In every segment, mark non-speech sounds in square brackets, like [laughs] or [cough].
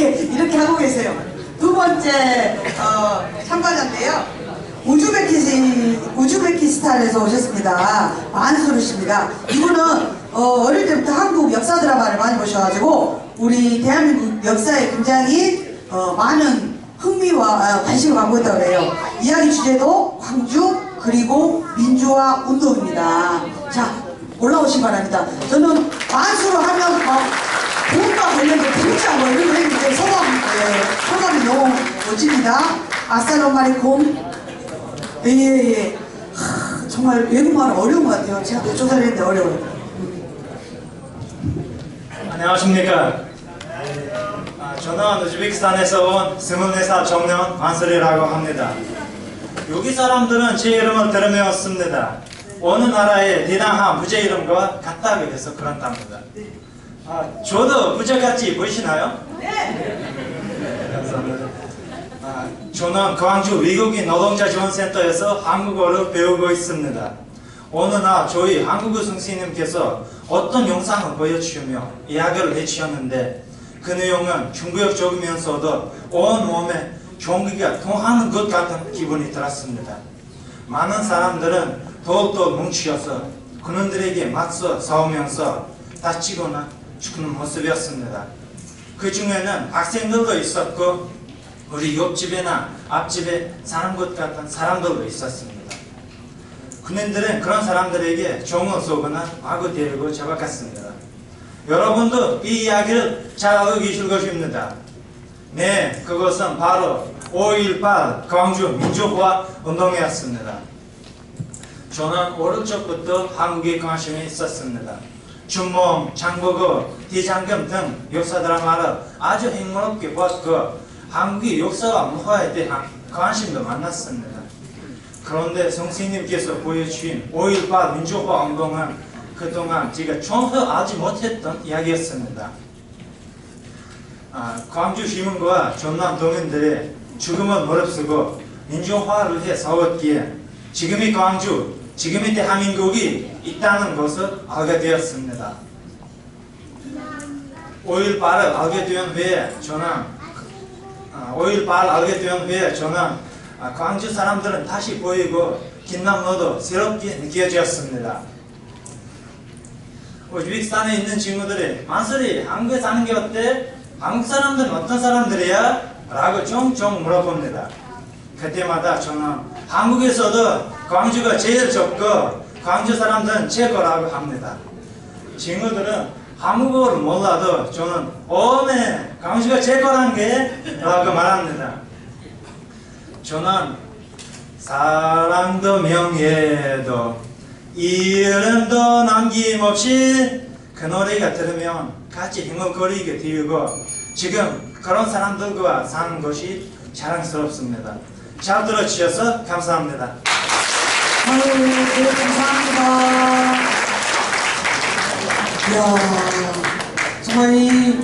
이렇게 이렇게 하고 계세요. 두 번째 어, 참가자인데요. 우즈베키스, 우즈베키스탄에서 오셨습니다. 만수르 씨입니다. 이분은 어, 릴 때부터 한국 역사 드라마를 많이 보셔가지고 우리 대한민국 역사에 굉장히 어, 많은 흥미와 어, 관심을 갖고 있다고 해요. 이야기 주제도 광주 그리고 민주화 운동입니다. 자 올라오시기 바랍니다. 저는 만수로 하면 막 돈과 관련된 풍자 뭐 이런 거 했는데 소감, 예, 소감이 너무 멋집니다. 아살롬마리콤. 예, 예, 예. 하, 정말 외국말 어려운 것 같아요. 제가 또 조사를 했는데 어려워요. 안녕하십니까. 아, 저는 우즈베키스탄에서 온 24살 청년 만슬이라고 합니다. 여기 사람들은 제 이름을 들으면습니다 어느 나라의 대단한 부제 이름과 같다고 해서 그렇답니다. 아, 저도 부제같이 보이시나요? 네. 아, 저는 광주 외국인 노동자 지원센터에서 한국어를 배우고 있습니다. 어느 날 저희 한국어 선생님께서 어떤 영상을 보여주며 이야기를 해주셨는데 그 내용은 중국적이면서도 온 몸에 종기가 통하는 것 같은 기분이 들었습니다. 많은 사람들은 더욱더 뭉치어서 그놈들에게 맞서 싸우면서 다치거나 죽는 모습이었습니다. 그 중에는 학생들도 있었고 우리 옆집이나 앞집에 사는 것 같은 사람들도 있었습니다. 그놈들은 그런 사람들에게 종을 쏘거나 마구 데리고 잡아갔습니다. 여러분도 이 이야기를 잘 알고 계실 것입니다. 네, 그것은 바로 5.18 광주 민주화 운동이었습니다. 저는 적부터 한국에 관심이 있었습니다. 춘몽, 장보고, 대장금 등 역사 드라마를 아주 행복하게 봤고 한국의 역사와 문화에 대한 관심도 많았습니다. 그런데 선생님께서 보여주신 5.18 민주화 운동은 그동안 제가 전혀 알지 못했던 이야기였습니다. 아, 광주 시민과 전남 도민들의 죽음을 무릅쓰고 민주화를 해 싸웠기에 지금의 광주, 지금의 대한민국이 있다는 것을 알게 되었습니다. 5.18을 알게 된 후에 저는 5.18 알게 된 후에 저는 아, 광주 사람들은 다시 보이고 김남로도 새롭게 느껴졌습니다. 우즈베키스탄에 있는 친구들이 만설이 한국에 사는 게 어때? 한국 사람들은 어떤 사람들이야? 라고 종종 물어봅니다. 그때마다 저는 한국에서도 광주가 제일 적고 광주 사람들은 최고라고 합니다. 친구들은 한국어를 몰라도 저는 어메 광주가 최고란 게 라고 말합니다. 저는 사랑도 명예도 이름도 남김없이 그 노래가 들으면 같이 행복거리게 되고 지금 그런 사람들과 사는 것이 자랑스럽습니다. 잘 들어주셔서 감사합니다. 아유, 네, 감사합니다. 이야, 정말 이,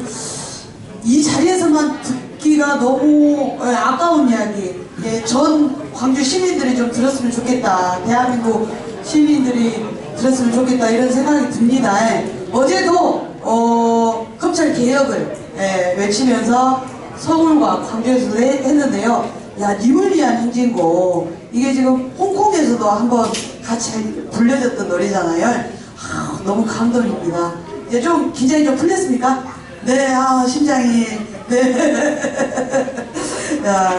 이 자리에서만 듣기가 너무 예, 아까운 이야기. 예, 전 광주 시민들이 좀 들었으면 좋겠다. 대한민국 시민들이 들었으면 좋겠다. 이런 생각이 듭니다. 예. 어제도, 어, 검찰 개혁을 예, 외치면서 서울과 광주에서도 해- 했는데요. 야, 위한 행진곡. 이게 지금 홍콩에서도 한번 같이 불려졌던 노래잖아요. 아, 너무 감동입니다. 이제 좀 긴장이 좀 풀렸습니까? 네, 아, 심장이. 네. [laughs] 야.